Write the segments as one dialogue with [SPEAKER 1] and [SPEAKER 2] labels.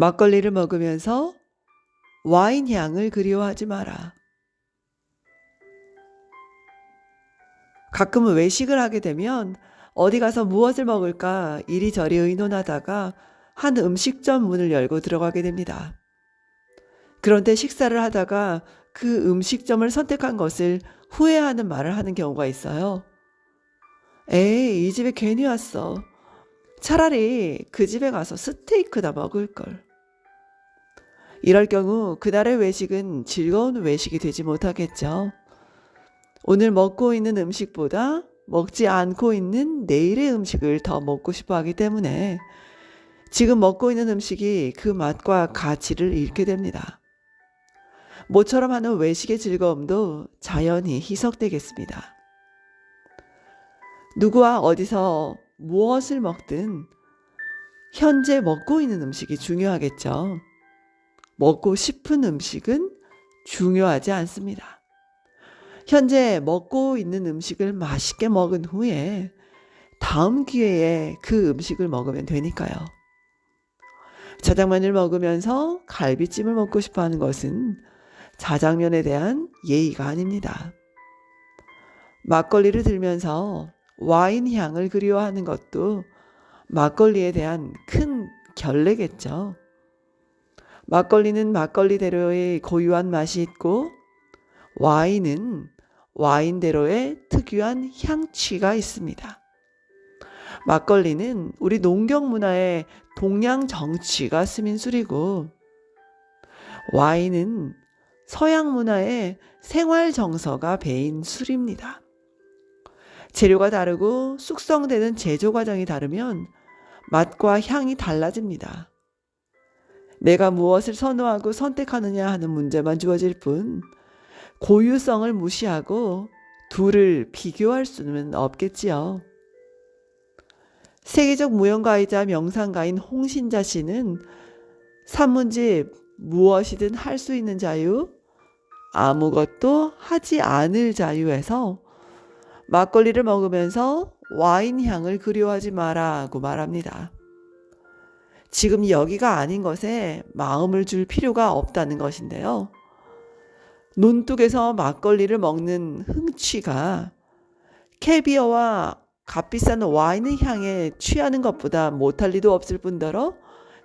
[SPEAKER 1] 막걸리를 먹으면서 와인 향을 그리워하지 마라. 가끔은 외식을 하게 되면 어디 가서 무엇을 먹을까 이리저리 의논하다가 한 음식점 문을 열고 들어가게 됩니다. 그런데 식사를 하다가 그 음식점을 선택한 것을 후회하는 말을 하는 경우가 있어요. 에이, 이 집에 괜히 왔어. 차라리 그 집에 가서 스테이크다 먹을 걸. 이럴 경우 그날의 외식은 즐거운 외식이 되지 못하겠죠. 오늘 먹고 있는 음식보다 먹지 않고 있는 내일의 음식을 더 먹고 싶어 하기 때문에 지금 먹고 있는 음식이 그 맛과 가치를 잃게 됩니다. 모처럼 하는 외식의 즐거움도 자연히 희석되겠습니다. 누구와 어디서 무엇을 먹든 현재 먹고 있는 음식이 중요하겠죠. 먹고 싶은 음식은 중요하지 않습니다. 현재 먹고 있는 음식을 맛있게 먹은 후에 다음 기회에 그 음식을 먹으면 되니까요. 자장면을 먹으면서 갈비찜을 먹고 싶어 하는 것은 자장면에 대한 예의가 아닙니다. 막걸리를 들면서 와인 향을 그리워하는 것도 막걸리에 대한 큰 결례겠죠. 막걸리는 막걸리대로의 고유한 맛이 있고 와인은 와인대로의 특유한 향취가 있습니다. 막걸리는 우리 농경 문화의 동양 정치가 스민 술이고 와인은 서양 문화의 생활 정서가 배인 술입니다. 재료가 다르고 숙성되는 제조 과정이 다르면 맛과 향이 달라집니다. 내가 무엇을 선호하고 선택하느냐 하는 문제만 주어질 뿐 고유성을 무시하고 둘을 비교할 수는 없겠지요. 세계적 무용가이자 명상가인 홍신자 씨는 산문집 무엇이든 할 수 있는 자유, 아무것도 하지 않을 자유에서 막걸리를 먹으면서 와인 향을 그리워하지 마라고 말합니다. 지금 여기가 아닌 것에 마음을 줄 필요가 없다는 것인데요. 논뚝에서 막걸리를 먹는 흥취가 캐비어와 값비싼 와인의 향에 취하는 것보다 못할 리도 없을 뿐더러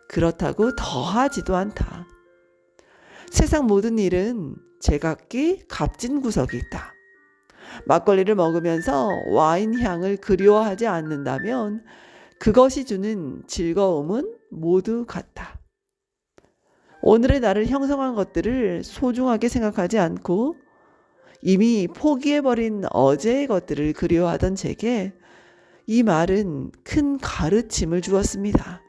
[SPEAKER 1] 그렇다고 더하지도 않다. 세상 모든 일은 제각기 값진 구석이 있다. 막걸리를 먹으면서 와인 향을 그리워하지 않는다면 그것이 주는 즐거움은 모두 같다. 오늘의 나를 형성한 것들을 소중하게 생각하지 않고 이미 포기해버린 어제의 것들을 그리워하던 제게 이 말은 큰 가르침을 주었습니다.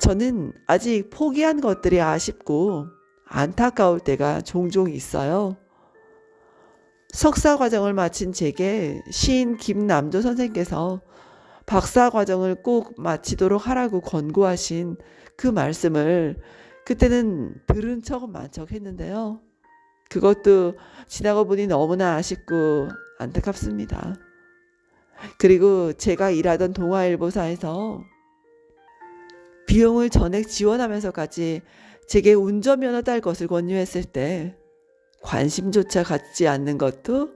[SPEAKER 1] 저는 아직 포기한 것들이 아쉽고 안타까울 때가 종종 있어요. 석사 과정을 마친 제게 시인 김남조 선생께서 박사 과정을 꼭 마치도록 하라고 권고하신 그 말씀을 그때는 들은 척 만 척 했는데요. 그것도 지나고 보니 너무나 아쉽고 안타깝습니다. 그리고 제가 일하던 동아일보사에서 비용을 전액 지원하면서까지 제게 운전면허 딸 것을 권유했을 때 관심조차 갖지 않는 것도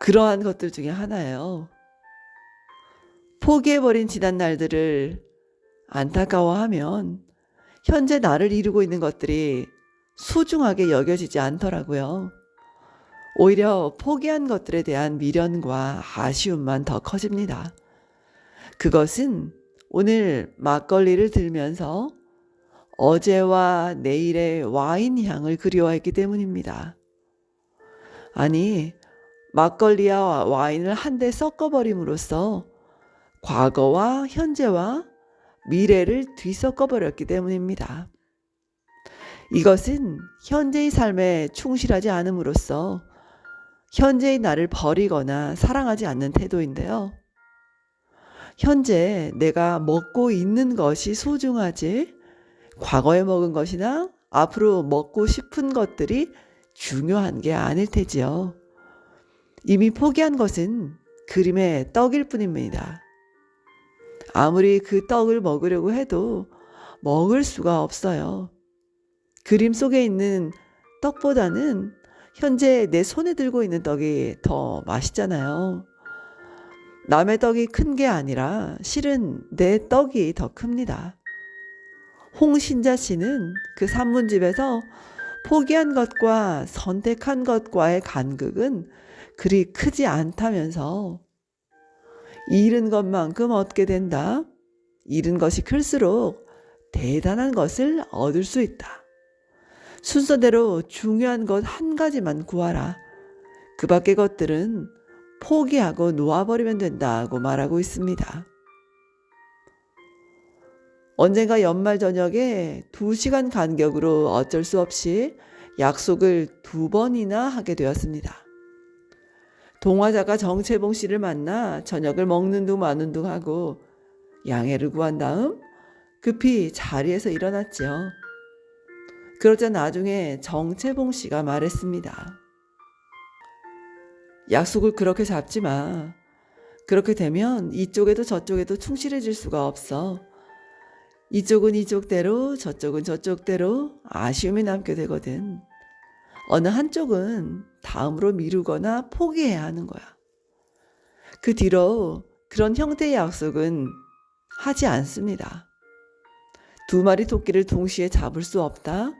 [SPEAKER 1] 그러한 것들 중에 하나예요. 포기해버린 지난 날들을 안타까워하면 현재 나를 이루고 있는 것들이 소중하게 여겨지지 않더라고요. 오히려 포기한 것들에 대한 미련과 아쉬움만 더 커집니다. 그것은 오늘 막걸리를 들면서 어제와 내일의 와인 향을 그리워했기 때문입니다. 아니, 막걸리와 와인을 한데 섞어버림으로써 과거와 현재와 미래를 뒤섞어 버렸기 때문입니다. 이것은 현재의 삶에 충실하지 않음으로써 현재의 나를 버리거나 사랑하지 않는 태도인데요. 현재 내가 먹고 있는 것이 소중하지 과거에 먹은 것이나 앞으로 먹고 싶은 것들이 중요한 게 아닐 테지요. 이미 포기한 것은 그림의 떡일 뿐입니다. 아무리 그 떡을 먹으려고 해도 먹을 수가 없어요. 그림 속에 있는 떡보다는 현재 내 손에 들고 있는 떡이 더 맛있잖아요. 남의 떡이 큰 게 아니라 실은 내 떡이 더 큽니다. 홍신자 씨는 그 산문집에서 포기한 것과 선택한 것과의 간극은 그리 크지 않다면서 잃은 것만큼 얻게 된다. 잃은 것이 클수록 대단한 것을 얻을 수 있다. 순서대로 중요한 것 한 가지만 구하라. 그 밖의 것들은 포기하고 놓아버리면 된다고 말하고 있습니다. 언젠가 연말 저녁에 두 시간 간격으로 어쩔 수 없이 약속을 두 번이나 하게 되었습니다. 동화자가 정채봉 씨를 만나 저녁을 먹는 둥 마는 둥 하고 양해를 구한 다음 급히 자리에서 일어났죠. 그러자 나중에 정채봉 씨가 말했습니다. 약속을 그렇게 잡지 마. 그렇게 되면 이쪽에도 저쪽에도 충실해질 수가 없어. 이쪽은 이쪽대로 저쪽은 저쪽대로 아쉬움이 남게 되거든. 어느 한쪽은 다음으로 미루거나 포기해야 하는 거야. 그 뒤로 그런 형태의 약속은 하지 않습니다. 두 마리 토끼를 동시에 잡을 수 없다.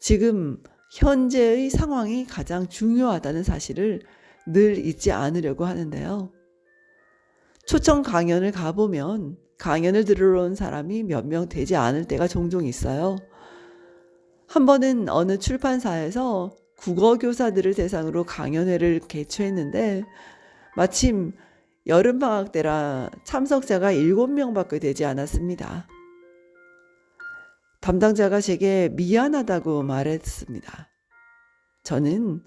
[SPEAKER 1] 지금 현재의 상황이 가장 중요하다는 사실을 늘 잊지 않으려고 하는데요. 초청 강연을 가보면 강연을 들으러 온 사람이 몇 명 되지 않을 때가 종종 있어요. 한 번은 어느 출판사에서 국어 교사들을 대상으로 강연회를 개최했는데 마침 여름방학 때라 참석자가 7명 밖에 되지 않았습니다. 담당자가 제게 미안하다고 말했습니다. 저는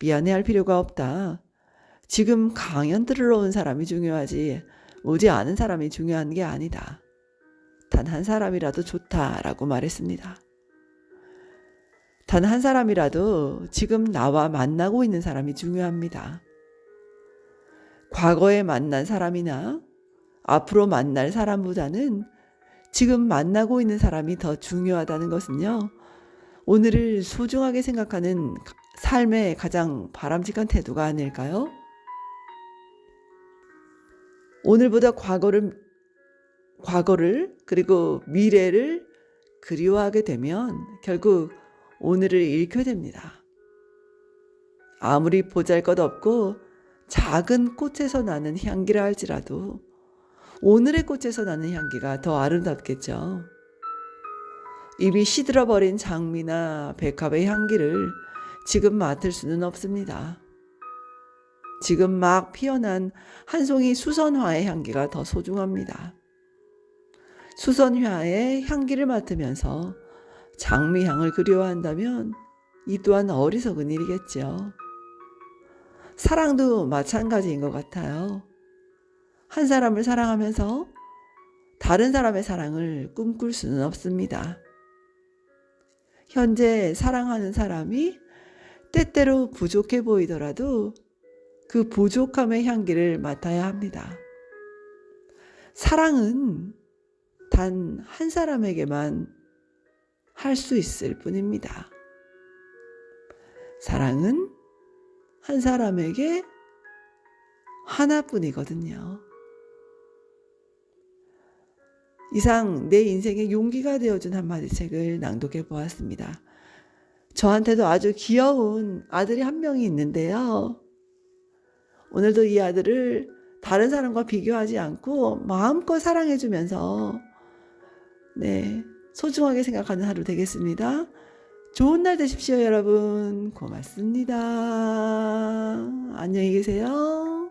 [SPEAKER 1] 미안해할 필요가 없다. 지금 강연 들으러 온 사람이 중요하지 오지 않은 사람이 중요한 게 아니다. 단 한 사람이라도 좋다라고 말했습니다. 단 한 사람이라도 지금 나와 만나고 있는 사람이 중요합니다. 과거에 만난 사람이나 앞으로 만날 사람보다는 지금 만나고 있는 사람이 더 중요하다는 것은요. 오늘을 소중하게 생각하는 삶의 가장 바람직한 태도가 아닐까요? 오늘보다 과거를 과거를 그리고 미래를 그리워하게 되면 결국 오늘을 잃게 됩니다. 아무리 보잘 것 없고 작은 꽃에서 나는 향기라 할지라도 오늘의 꽃에서 나는 향기가 더 아름답겠죠. 이미 시들어버린 장미나 백합의 향기를 지금 맡을 수는 없습니다. 지금 막 피어난 한 송이 수선화의 향기가 더 소중합니다. 수선화의 향기를 맡으면서 장미향을 그리워한다면 이 또한 어리석은 일이겠죠. 사랑도 마찬가지인 것 같아요. 한 사람을 사랑하면서 다른 사람의 사랑을 꿈꿀 수는 없습니다. 현재 사랑하는 사람이 때때로 부족해 보이더라도 그 부족함의 향기를 맡아야 합니다. 사랑은 단 한 사람에게만 할 수 있을 뿐입니다. 사랑은 한 사람에게 하나뿐이거든요. 이상 내 인생의 용기가 되어준 한마디 책을 낭독해 보았습니다. 저한테도 아주 귀여운 아들이 한 명이 있는데요. 오늘도 이 아들을 다른 사람과 비교하지 않고 마음껏 사랑해주면서 네 소중하게 생각하는 하루 되겠습니다. 좋은 날 되십시오, 여러분. 고맙습니다. 안녕히 계세요.